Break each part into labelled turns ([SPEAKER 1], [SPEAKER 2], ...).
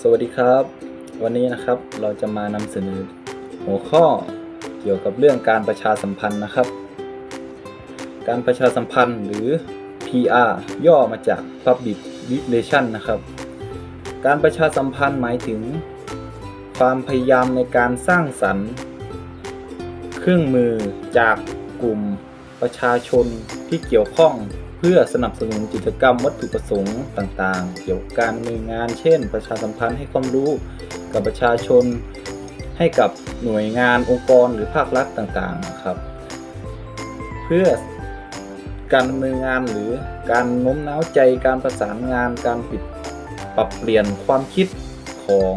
[SPEAKER 1] สวัสดีครับ วันนี้นะครับเราจะมานำเสนอหัวข้อเกี่ยวกับเรื่องการประชาสัมพันธ์นะครับ การประชาสัมพันธ์หรือ PR ย่อมาจาก Public Relation นะครับ การประชาสัมพันธ์หมายถึง ความพยายามในการสร้างสรรค์ เครื่องมือจากกลุ่มประชาชนที่เกี่ยวข้อง พื่อสนับสนุนกิจกรรมวัตถุประสงค์ต่างๆ เกี่ยวกับการดำเนินงาน เช่น ประชาสัมพันธ์ให้ความรู้กับประชาชน ให้กับหน่วยงานองค์กรหรือภาครัฐต่างๆครับ เพื่อการดำเนินงานหรือการโน้มน้าวใจการประสานงานการปิดปรับเปลี่ยนความคิดของ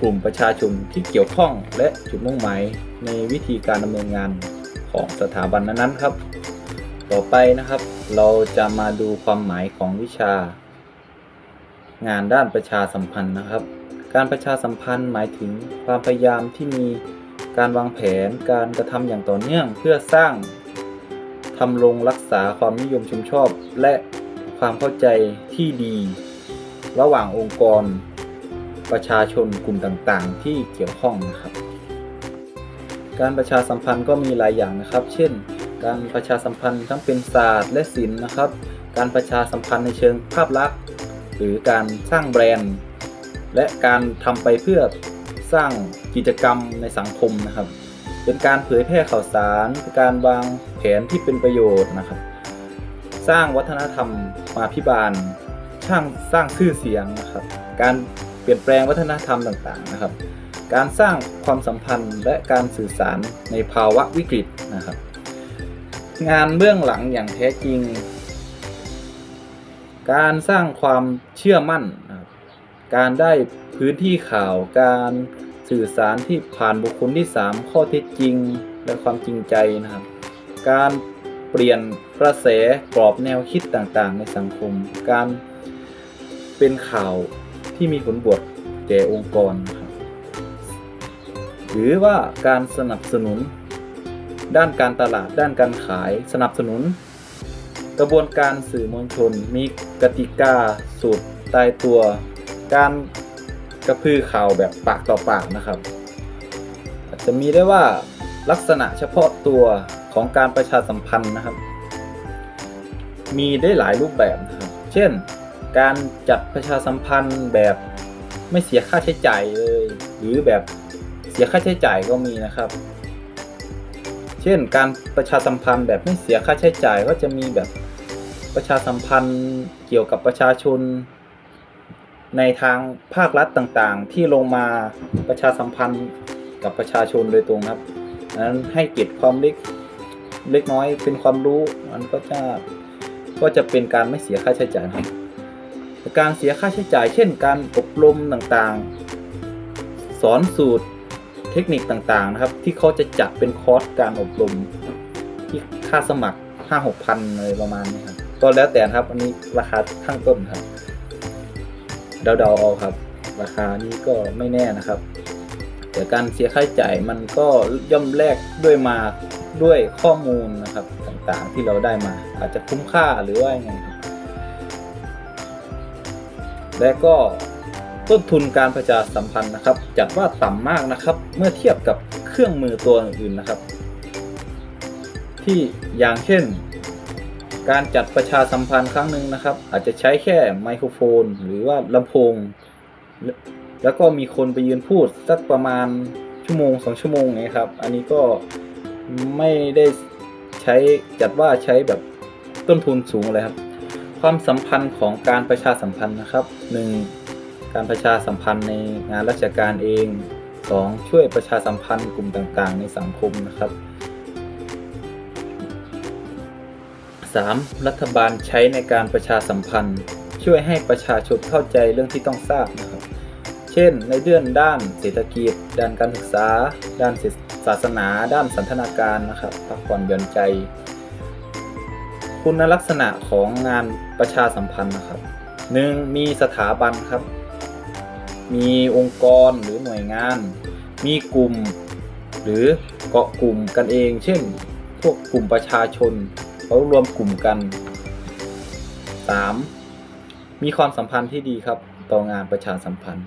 [SPEAKER 1] กลุ่มประชาชนที่เกี่ยวข้องและจุดมุ่งหมายในวิธีการดำเนินงานของสถาบันนั้นๆครับ ต่อไปนะครับ เราจะมาดูความหมายของวิชา งานด้านประชาสัมพันธ์นะครับ การประชาสัมพันธ์หมายถึงความพยายามที่มีการวางแผนการกระทำอย่างต่อเนื่องเพื่อสร้างทำรงรักษาความนิยมชมชอบ และความเข้าใจที่ดี ระหว่างองค์กร ประชาชนกลุ่มต่างๆ ที่เกี่ยวข้องนะครับ การประชาสัมพันธ์ก็มีหลายอย่างนะครับ เช่น การประชาสัมพันธ์ทั้งเป็นศาสตร์และศิลป์นะครับ การประชาสัมพันธ์ในเชิงภาพลักษณ์ หรือการสร้างแบรนด์ และการทำไปเพื่อสร้างกิจกรรมในสังคมนะครับ เป็นการเผยแพร่ข่าวสารเป็นการวางแผนที่เป็นประโยชน์นะครับ สร้างวัฒนธรรมมาพิบาลสร้างสร้างชื่อเสียงนะครับ การเปลี่ยนแปลงวัฒนธรรมต่างๆนะครับ การสร้างความสัมพันธ์และการสื่อสารในภาวะวิกฤตนะครับ งานเบื้องหลังอย่างแท้จริง การสร้างความเชื่อมั่น การได้พื้นที่ข่าว การสื่อสารที่ผ่านบุคคลที่ 3 ข้อเท็จจริง และความจริงใจนะครับ การเปลี่ยนกระแสกรอบแนวคิดต่างๆ ในสังคม การเป็นข่าวที่มีผลบวกแก่องค์กรนะครับหรือว่าการสนับสนุน ด้านการตลาดด้านการขายสนับสนุน กระบวนการสื่อมวลชน มีกติกาสูตรตายตัว การกระพือข่าวแบบปากต่อปากนะครับ อาจจะมีได้ว่าลักษณะเฉพาะตัวของการประชาสัมพันธ์นะครับ มีได้หลายรูปแบบนะครับ เช่น การจัดประชาสัมพันธ์แบบไม่เสียค่าใช้จ่ายเลย หรือแบบเสียค่าใช้จ่ายก็มีนะครับ เช่นการประชาสัมพันธ์แบบไม่เสียค่าใช้จ่ายก็จะมีแบบประชาสัมพันธ์เกี่ยวกับประชาชน ในทางภาครัฐต่างๆ ที่ลงมาประชาสัมพันธ์กับประชาชนโดยตรงครับนั้นให้เก็บความเล็กเล็กน้อยเป็นความรู้มันก็จะก็จะเป็นการไม่เสียค่าใช้จ่ายครับการเสียค่าใช้จ่าย เช่น การอบรมต่างๆ สอนสูตร เทคนิคต่างๆนะครับ ที่เขาจะจัดเป็นคอร์สการอบรมที่ค่าสมัครห้าหกพันอะไรประมาณนี้ครับก็แล้วแต่ครับ อันนี้ราคาข้างต้นครับเดาๆเอาครับ ราคานี้ก็ไม่แน่นะครับ แต่การเสียค่าใช้จ่ายมันก็ย่อมแลกด้วยมาด้วยข้อมูลนะครับต่างๆที่เราได้มา อาจจะคุ้มค่าหรือว่ายังไงครับและก็ ต้นทุนการประชาสัมพันธ์นะครับ จัดว่าต่ำมากนะครับ เมื่อเทียบกับเครื่องมือตัวอื่นนะครับ ที่อย่างเช่น การจัดประชาสัมพันธ์ครั้งหนึ่งนะครับ อาจจะใช้แค่ไมโครโฟน หรือว่าลำโพง แล้วก็มีคนไปยืนพูดสักประมาณชั่วโมงสองชั่วโมงไงครับ อันนี้ก็ไม่ได้ใช้จัดว่าใช้แบบต้นทุนสูงเลยครับ ความสัมพันธ์ของการประชาสัมพันธ์นะครับ 1. การประชาสัมพันธ์ในงานราชการเอง 2. ช่วยประชาสัมพันธ์กลุ่มต่างๆ ในสังคมนะครับ 3. รัฐบาลใช้ในการประชาสัมพันธ์ ช่วยให้ประชาชนเข้าใจเรื่องที่ต้องทราบนะครับ เช่น ในเรื่องด้านเศรษฐกิจ ด้านการศึกษา ด้านศาสนา ด้านสันทนาการนะครับพักผ่อนหย่อนใจ คุณลักษณะของงานประชาสัมพันธ์นะครับ 1. มีสถาบันครับ มีองค์กรหรือหน่วยงาน มีกลุ่ม หรือเกาะกลุ่มกันเอง เช่น พวกกลุ่มประชาชนเขารวมกลุ่มกัน 3. มีความสัมพันธ์ที่ดีครับ ต่องานประชาสัมพันธ์